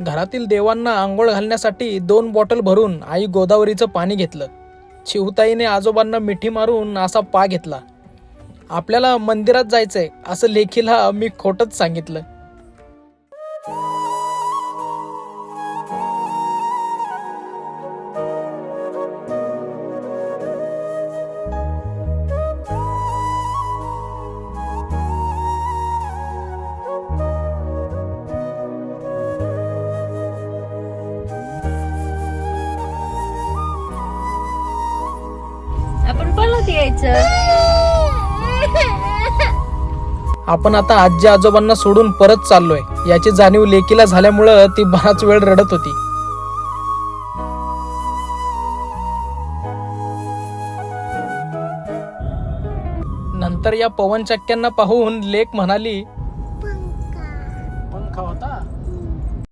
घरातील देवांना आंघोळ घालण्यासाठी दोन बॉटल भरून आई गोदावरीचं पाणी घेतलं. शिवताईने आजोबांना मिठी मारून असा पा घेतला. आपल्याला मंदिरात जायचंय असं लेखीला मी खोटंच सांगितलं. आपण आता आजी आजोबांना सोडून परत चाललोय. याची जाणीव लेकीला झाल्यामुळं ती बराच वेळ रडत होती. नंतर या पवन चक्क्यांना पाहून लेख म्हणाली पंखा. होता?